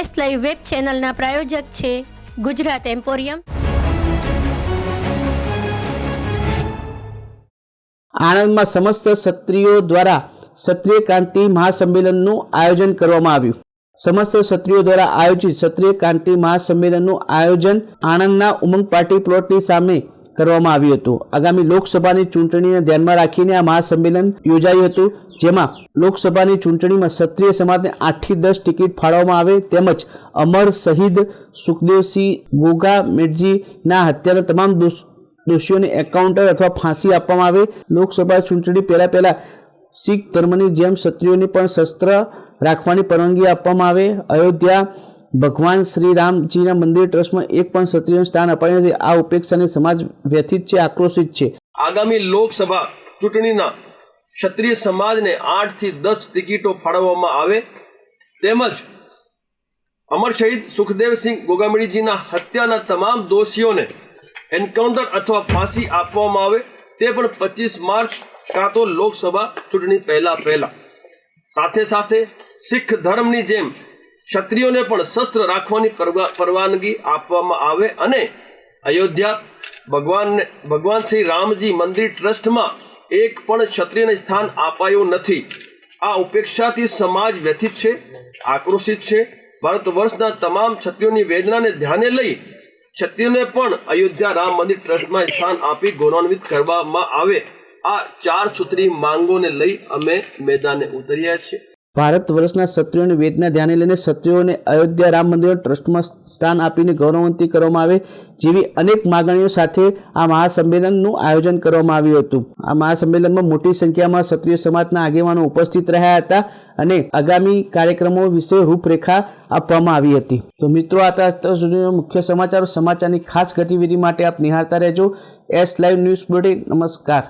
S live web ચેનલના પ્રાયોજક છે Gujarat emporium. આણંદમાં સમસ્ત ક્ષત્રિયો દ્વારા ક્ષત્રિય ક્રાંતિ મહાસંમેલનનું આયોજન કરવામાં આવ્યું. સમસ્ત ક્ષત્રિયો દ્વારા આયોજિત ક્ષત્રિય ક્રાંતિ મહાસંમેલનનું આયોજન આણંદના ઉમંગ પાર્ટી પ્લોટની સામે કરવામાં આવ્યું હતું. આગામી લોકસભાની ચૂંટણીને ધ્યાનમાં રાખીને આ મહાસંમેલન યોજાયું હતું. જેમાં લોકસભાની ચૂંટણીમાં ક્ષત્રિય સમાજને આઠથી દસ ટિકિટ ફાળવવામાં આવે તેમજ અમર શહીદ સુખદેવસિંહ ગોગા મેટજીના હત્યાના તમામ દોષ દોષીઓને એકાઉન્ટર અથવા ફાંસી આપવામાં આવે. લોકસભા ચૂંટણી પહેલાં પહેલાં શીખ ધર્મની જેમ ક્ષત્રિયોને પણ શસ્ત્ર રાખવાની પરવાનગી આપવામાં આવે. અયોધ્યા ભગવાન શ્રી રામજીના મંદિર ટ્રસ્ટમાં એક પણ ક્ષત્રિયનું સ્થાન અપાયું નથી. આ ઉપેક્ષાને સમાજ વ્યથિત છે, આક્રોશિત છે. આગામી લોકસભા ચૂંટણીના ક્ષત્રિય સમાજને આઠથી દસ ટિકિટો ફાળવવામાં આવે. તેમજ અમર શહીદ સુખદેવસિંહ ગોગામડીજીના હત્યાના તમામ દોષીઓને એન્કાઉન્ટર અથવા ફાંસી આપવામાં આવે. તે પણ પચીસ માર્ચ કાં તો લોકસભા ચૂંટણી પહેલા પહેલા. સાથે સાથે શીખ ધર્મની જેમ ક્ષત્રિયોને પણ શસ્ત્ર રાખવાની પરવા- પરવાનગી આપવામાં આવે. અને અયોધ્યા ભગવાનને, ભગવાન શ્રી રામજી મંદિર ટ્રસ્ટમાં એક પણ ક્ષત્રિયને સ્થાન અપાયું નથી. આ ઉપેક્ષાથી સમાજ વ્યથિત છે, આક્રોશિત છે. ભારત વર્ષના તમામ ક્ષત્રિયોની વેદનાને ધ્યાને લઈ ક્ષત્રિયોને પણ અયોધ્યા રામ મંદિર ટ્રસ્ટમાં સ્થાન આપી ગૌરવાન્વિત કરવામાં આવે. આ ચાર સૂત્રી માંગોને લઈ અમે મેદાને ઉતર્યા છીએ. ભારત વર્ષના ક્ષત્રિયોની વેદના ધ્યાને લઈને ક્ષત્રિયોને અયોધ્યા રામ મંદિર ટ્રસ્ટમાં સ્થાન આપીને ગૌરવવંતી કરવામાં આવે જેવી અનેક માગણીઓ સાથે આ મહાસંમેલનનું આયોજન કરવામાં આવ્યું હતું. આ મહાસંમેલનમાં મોટી સંખ્યામાં ક્ષત્રિય સમાજના આગેવાનો ઉપસ્થિત રહ્યા હતા અને આગામી કાર્યક્રમો વિશે રૂપરેખા આપવામાં આવી હતી. તો મિત્રો, આ અત્યાર સુધીના મુખ્ય સમાચારો. સમાચારની ખાસ ગતિવિધિ માટે આપ નિહાળતા રહેજો. S live news bulletin. નમસ્કાર.